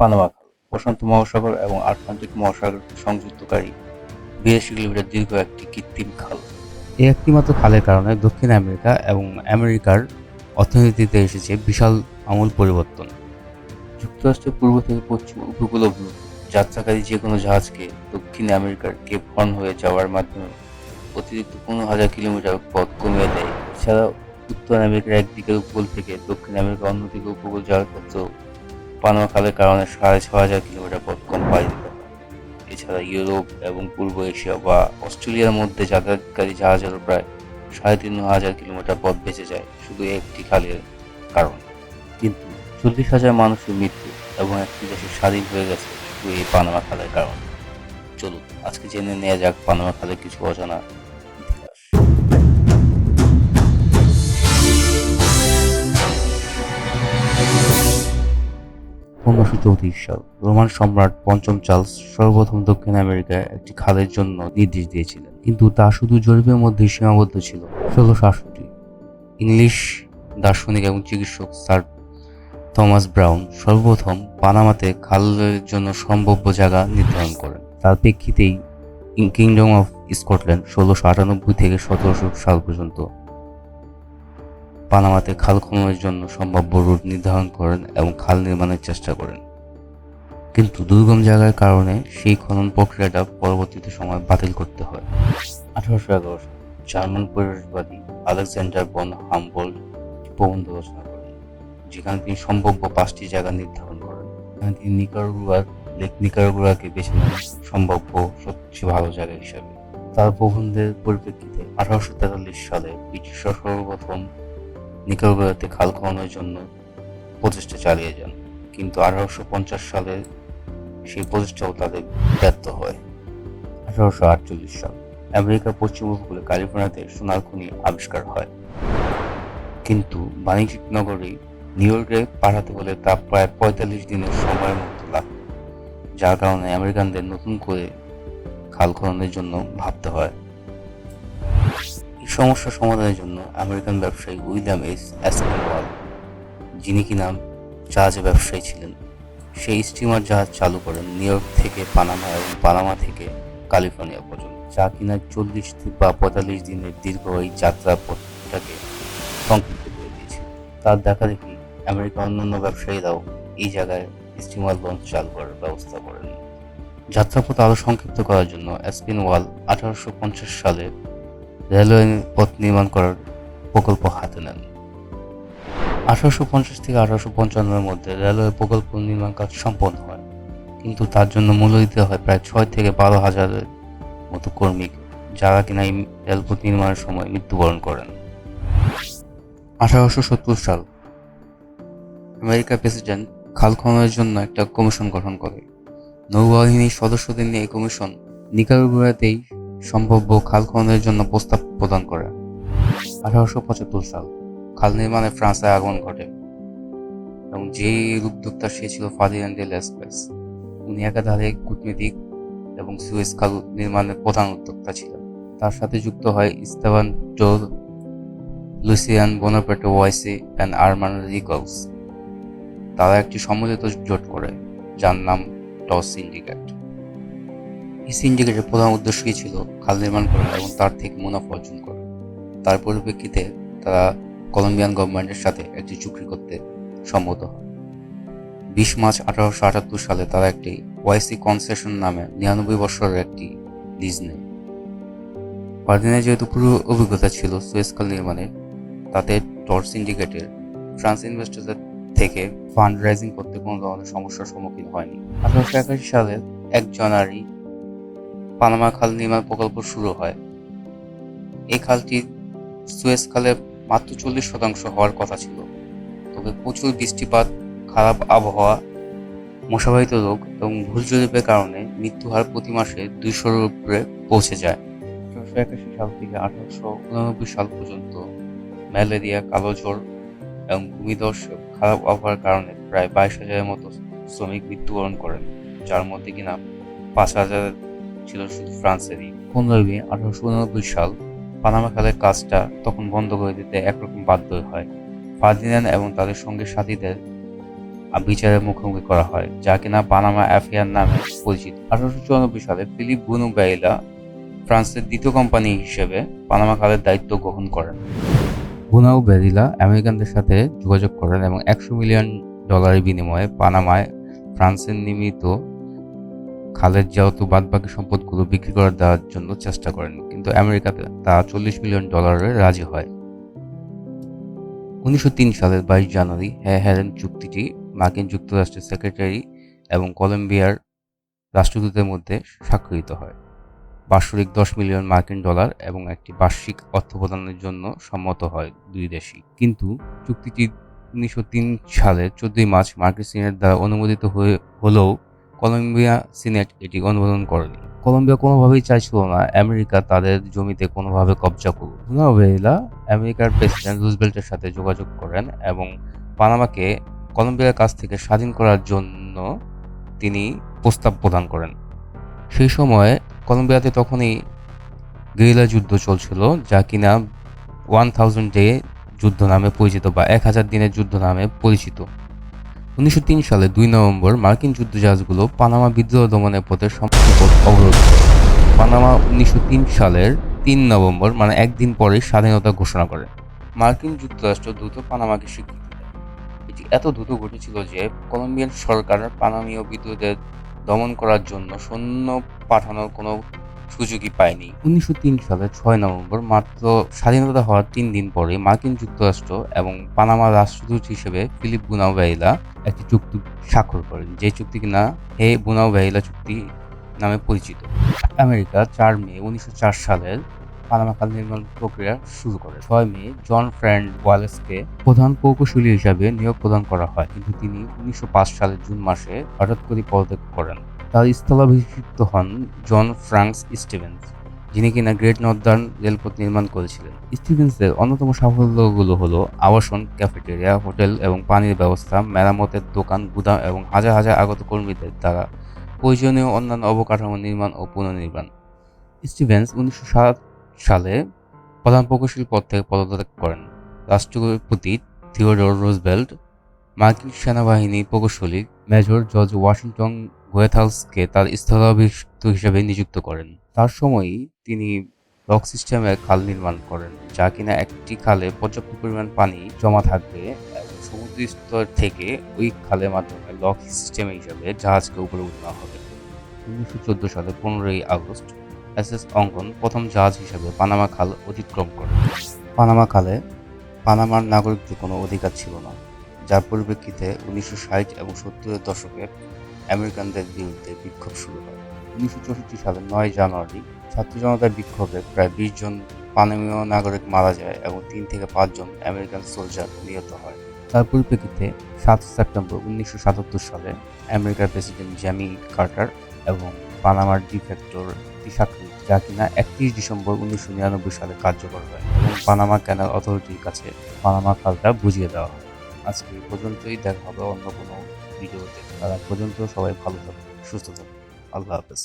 Panama খাল প্রশান্ত মহাসাগর এবং আটলান্টিক মহাসাগরকে সংযুক্তকারী বিরাশি কিলোমিটার দীর্ঘ একটি কৃত্রিম খাল। এই একটিমাত্র খালের কারণে দক্ষিণ আমেরিকা এবং আমেরিকার অর্থনীতিতে এসেছে বিশাল আমূল পরিবর্তন। যুক্তরাষ্ট্রের পূর্ব থেকে পশ্চিম উপকূল যাত্রাকারী যে কোনো জাহাজকে দক্ষিণ আমেরিকার কেপ হর্ন হয়ে যাওয়ার মাধ্যমে অতিরিক্ত পনেরো হাজার কিলোমিটার পথ কমিয়ে দেয়। এছাড়াও উত্তর আমেরিকার একদিকের উপকূল থেকে দক্ষিণ আমেরিকার অন্যদিকে উপকূল যাওয়ার ক্ষেত্রেও পানামা খালের কারণে সাড়ে ছ হাজার কিলোমিটার পথ কম পাড়ি দিতে এছাড়া ইউরোপ এবং পূর্ব এশিয়া বা অস্ট্রেলিয়ার মধ্যে যাতায়াতকারী জাহাজেরও প্রায় সাড়ে তিন হাজার কিলোমিটার পথ বেঁচে যায়, শুধু একটি খালের কারণে। কিন্তু চল্লিশ হাজার মানুষের মৃত্যু এবং একটি দেশ স্বাধীন হয়ে গেছে শুধু এই পানামা খালের কারণে। চলুন, আজকে জেনে নেওয়া যাক পানামা খালের কিছু অজানা পনেরোশো চৌত্রিশ সাল। রোমান সম্রাট পঞ্চম চার্লস সর্বপ্রথম দক্ষিণ আমেরিকায় একটি খালের জন্য নির্দেশ দিয়েছিলেন। কিন্তু তা শুধু জরিপের মধ্যে সীমাবদ্ধ ছিল। ষোলোশো আটষট্টি। ইংলিশ দার্শনিক এবং চিকিৎসক স্যার থমাস ব্রাউন সর্বপ্রথম পানামাতে খালের জন্য সম্ভাব্য জায়গা নির্ধারণ করেন। তার প্রেক্ষিতেই কিংডম অফ স্কটল্যান্ড ষোলোশো আটানব্বই থেকে সতেরোশো সাল পর্যন্ত পানামাতে খাল খননের জন্য সম্ভাব্য রুট নির্ধারণ করেন এবং খাল নির্মাণের চেষ্টা করেন। কিন্তু দুর্গম জায়গার কারণে সেই খনন প্রক্রিয়াটা পরবর্তীতে সময় বাতিল করতে হয়। আঠারোশো এগারো জার্মান পরিবেশবাদী আলেকজান্ডার বন হামবোল্ড প্রবন্ধ রচনা করেন, যেখানে তিনি সম্ভাব্য পাঁচটি জায়গা নির্ধারণ করেন। এখানে তিনি নিকারগুয়ার লেক নিকারগুয়াকে বেছে নেন সম্ভাব্য সবচেয়ে ভালো জায়গা হিসাবে। তার প্রবন্ধের পরিপ্রেক্ষিতে আঠারোশো তেতাল্লিশ সালে ব্রিটিশরা সর্বপ্রথম নিকারগুয়াতে খাল খননের জন্য প্রচেষ্টা চালিয়ে যান। কিন্তু আঠারোশো পঞ্চাশ সালে সেই প্রচেষ্টাও তাদের ব্যর্থ হয়। আঠারোশো আটচল্লিশ সাল আমেরিকার পশ্চিম উপকূলে ক্যালিফোর্নিয়াতে সোনার খনি আবিষ্কার হয়। কিন্তু বাণিজ্যিক নগরী নিউ ইয়র্কে পাঠাতে হলে তা প্রায় পঁয়তাল্লিশ দিনের সময়ের মতো লাগত, যার কারণে আমেরিকানদের নতুন করে খাল খননের জন্য ভাবতে হয়। সমস্যা সমাধানের জন্য আমেরিকান ব্যবসায়ী উইলিয়াম এস অ্যাসপেনওয়াল যিনি কিনা জাহাজে ব্যবসায়ী ছিলেন, সেই স্টিমার জাহাজ চালু করেন নিউ ইয়র্ক থেকে পানামা এবং পানামা থেকে ক্যালিফোর্নিয়া পর্যন্ত, যা কিনা চল্লিশ বা পঁয়তাল্লিশ দিনের দীর্ঘ এই যাত্রা পথটাকে সংক্ষিপ্ত করে দিয়েছে। তার দেখা দেখি আমেরিকার অন্যান্য ব্যবসায়ীরাও এই জায়গায় স্টিমার লঞ্চ চালু করার ব্যবস্থা করেন। যাত্রাপথ আরও সংক্ষিপ্ত করার জন্য অ্যাসপিন ওয়াল আঠারোশো পঞ্চাশ সালে রেলওয়ে পথ নির্মাণ করার প্রকল্প হাতে নেন। আঠারোশো পঞ্চাশ থেকে আঠারোশো পঞ্চান্নের মধ্যে রেলওয়ে প্রকল্প নির্মাণ কাজ সম্পন্ন হয়। কিন্তু তার জন্য মূল্য দিতে হয় প্রায় ছয় থেকে বারো হাজারের মতো কর্মী যারা কিনা এই রেলপথ নির্মাণের সময় মৃত্যুবরণ করেন। আঠারোশো সত্তর সাল আমেরিকার প্রেসিডেন্ট খাল খননের জন্য একটা কমিশন গঠন করে। নৌবাহিনীর সদস্যদের নিয়ে এই কমিশন নিকারগুয়াতেই সম্ভাব্য খাল খননের জন্য প্রস্তাব প্রদান করে। আঠারোশো পঁচাত্তর সাল খাল নির্মাণে ফ্রান্সে আগমন ঘটে এবং যে উদ্যোক্তা সে ছিল ফার্দিনান্ড ডে লেসপেস উনি একাধারে কূটনীতিক এবং সুয়েজ খাল নির্মাণের প্রধান উদ্যোক্তা ছিলেন। তার সাথে যুক্ত হয় Istvan Turr Lucien Bonaparte Wyse and Armand Reclus. তারা একটি সম্মিলিত জোট করে, যার নাম টস সিন্ডিকেট। এই সিন্ডিকেটের প্রধান উদ্দেশ্যই ছিল? খাল নির্মাণ করা এবং তার থেকে মুনাফা অর্জন করা। তার পরিপ্রেক্ষিতে তারা কলম্বিয়ান গভর্নমেন্টের সাথে একটি চুক্তি করতে সম্মত হয় বিশ মার্চ আঠারোশো আটাত্তর সালে তারা একটি ওয়াইসি কনসেশন নামে নিরানব্বই বছরের একটি লিজ নেয়। ফার্দিনের যেহেতু পুরো অভিজ্ঞতা ছিল সুয়েজ খাল নির্মাণে, তাতে টর সিন্ডিকেটের ফ্রান্স ইনভেস্টরদের থেকে ফান্ড রাইজিং করতে কোনো ধরনের সমস্যার সম্মুখীন হয়নি। আঠারোশো একাশি সালের এক জানুয়ারি পানামা খাল নির্মাণ প্রকল্প শুরু হয়। এই খালটি সুয়েজ খালে মাত্র চল্লিশ শতাংশ হওয়ার কথা ছিল। তবে প্রচুর বৃষ্টিপাত, খারাপ আবহাওয়া, মশাবাহিত রোগ এবং ভুল জরিপের কারণে মৃত্যু হার প্রতি মাসে দুইশোর উপরে পৌঁছে যায়। আঠারোশো একাশি সাল থেকে আঠারোশো উননব্বই সাল পর্যন্ত ম্যালেরিয়া, কালো জ্বর এবং ভূমিধস খারাপ আবহাওয়ার কারণে প্রায় বাইশ হাজারের মতো শ্রমিক মৃত্যুবরণ করেন, যার মধ্যে কিনা পাঁচ হাজার ছিল শুধু ফ্রান্সেরই। পনেরোই মে আঠারোশো উননব্বই সাল পানামা খালের কাজটা তখন বন্ধ করে দিতে একরকম বাধ্য হয়। ফার্দিনান্ড এবং তাদের সঙ্গে সাথীদের বিচারের মুখোমুখি করা হয়, যা কিনা পানামা অ্যাফেয়ার নামে পরিচিত। আঠারোশো চুরানব্বই সালে ফিলিপ বুনুবাইলা ফ্রান্সের দ্বিতীয় কোম্পানি হিসেবে পানামা খালের দায়িত্ব গ্রহণ করেন। বুনাউ বেরিলা আমেরিকানদের সাথে যোগাযোগ করেন এবং একশো মিলিয়ন ডলারের বিনিময়ে পানামায় ফ্রান্সের নির্মিত খালের যেহেতু বাদবাকি সম্পদগুলো বিক্রি করে দেওয়ার জন্য চেষ্টা করেন, কিন্তু আমেরিকাতে তা চল্লিশ মিলিয়ন ডলারে রাজি হয়। উনিশশো তিন সালের বাইশ জানুয়ারি হ্যাঁ হ্যারেন চুক্তিটি মার্কিন যুক্তরাষ্ট্রের সেক্রেটারি এবং কলম্বিয়ার রাষ্ট্রদূতের মধ্যে স্বাক্ষরিত হয়। বাৎসরিক দশ মিলিয়ন মার্কিন ডলার এবং একটি বার্ষিক অর্থ প্রদানের জন্য সম্মত হয় দুই দেশই। কিন্তু চুক্তিটি উনিশশো তিন সালের চোদ্দই মার্চ মার্কিন সিনেট দ্বারা অনুমোদিত হয়ে হলেও কলম্বিয়া সিনেট এটি অনুমোদন করেনি। কলম্বিয়া কোনোভাবেই চাইছিল না। আমেরিকা তাদের জমিতে কোনোভাবে কবজা করুক। ভেরিলা আমেরিকার প্রেসিডেন্ট রুজবেল্টের সাথে যোগাযোগ করেন এবং পানামাকে কলম্বিয়ার কাছ থেকে স্বাধীন করার জন্য তিনি প্রস্তাব প্রদান করেন। সেই সময়ে কলম্বিয়াতে তখনই গেরিলা যুদ্ধ চলছিল, যা কিনা ওয়ান থাউজেন্ড ডে যুদ্ধ নামে পরিচিত বা এক হাজার দিনের যুদ্ধ নামে পরিচিত। উনিশশো তিন সালে দুই নভেম্বর মার্কিন যুদ্ধজাহাজগুলো পানামা বিদ্রোহ দমনের পথে সম্পূর্ণ পথ অবরোধ করে। পানামা উনিশশো তিন সালের তিন নভেম্বর মানে একদিন পরে স্বাধীনতা ঘোষণা করে মার্কিন যুক্তরাষ্ট্র দ্রুত পানামাকে স্বীকৃতি দেয় এটি এত দ্রুত ঘটেছিল যে কলম্বিয়ান সরকার পানামীয় বিদ্রোহদের দমন করার জন্য সৈন্য পাঠানোর কোনো সুযোগই পায়নি। উনিশশো সালের ছয় নভেম্বর মাত্র স্বাধীনতা হওয়ার তিন দিন পরে মার্কিন যুক্তরাষ্ট্র এবং পানামা রাষ্ট্রদূত হিসেবে ফিলিপ বুনাওয়াইলা একটি চুক্তি স্বাক্ষর করেন, যে চুক্তি কিনা হে বুনাওয়াইলা চুক্তি নামে পরিচিত। আমেরিকা চার মে উনিশশো চার সালের পানামা খাল নির্মাণ প্রক্রিয়া শুরু করে। ছয় মে জন ফ্র্যান্ড ওয়ালেসকে প্রধান প্রকৌশলী হিসাবে নিয়োগ প্রদান করা হয়, কিন্তু তিনি উনিশশো পাঁচ সালের জুন মাসে হঠাৎ করে পদত্যাগ করেন। তার স্থলাভিষিক্ত হন জন ফ্রাঙ্কস স্টিভেন্স, যিনি কিনা গ্রেট নর্দার্ন রেলপথ নির্মাণ করেছিলেন। স্টিভেন্সের অন্যতম সাফল্যগুলো হলো আবাসন, ক্যাফেটেরিয়া, হোটেল এবং পানির ব্যবস্থা, মেরামতের দোকান, গুদাম এবং হাজার হাজার আগত কর্মীদের দ্বারা প্রয়োজনীয় অন্যান্য অবকাঠামো নির্মাণ ও পুনর্নির্মাণ। স্টিভেন্স উনিশশো সাত সালে প্রধান প্রকৌশলী পদ থেকে পদত্যাগ করেন। রাষ্ট্রপতি থিওডোর রোজবেল্ট মার্কিন সেনাবাহিনী প্রকৌশলী মেজর জর্জ ওয়াশিংটন গোয়েথালসকে তার স্থলাভিষিক্ত হিসেবে নিযুক্ত করেন। তার সময়ই তিনি লক সিস্টেমের খাল নির্মাণ করেন, যা কিনা একটি খালে পর্যাপ্ত পরিমাণ পানি জমা থাকবে সমুদ্র স্তর থেকে ওই খালের মাধ্যমে লক সিস্টেম হিসাবে জাহাজকে উপরে উঠানো হবে। উনিশশো চোদ্দ সালে পনেরোই আগস্ট এস এস অঙ্কন প্রথম জাহাজ হিসাবে পানামা খাল অতিক্রম করে। পানামা খালে পানামার নাগরিকদের কোনো অধিকার ছিল না। যার পরিপ্রেক্ষিতে উনিশশো ষাট এবং সত্তরের দশকে আমেরিকানদের বিরুদ্ধে বিক্ষোভ শুরু হয়। উনিশশো চৌষট্টি সালের নয় জানুয়ারি ছাত্র জনতার বিক্ষোভে প্রায় বিশ জন পানামীয় নাগরিক মারা যায় এবং তিন থেকে পাঁচজন আমেরিকান সোলজার নিহত হয়। তার পরিপ্রেক্ষিতে সাত সেপ্টেম্বর উনিশশো সাতাত্তর সালে আমেরিকার প্রেসিডেন্ট জ্যামি কার্টার এবং পানামার ডিফেক্টর স্বাক্ষরিত যা কিনা একত্রিশ ডিসেম্বর উনিশশো নিরানব্বই সালে কার্যকর হয় এবং পানামা ক্যানাল অথরিটির কাছে পানামা খালটা বুঝিয়ে দেওয়া হয়। আজকে এই পর্যন্তই, দেখা হবে অন্য কোনো ভিডিওতে। তারা পর্যন্ত সবাই ভালো থাকুন সুস্থ থাকুন। আল্লাহ হাফেজ।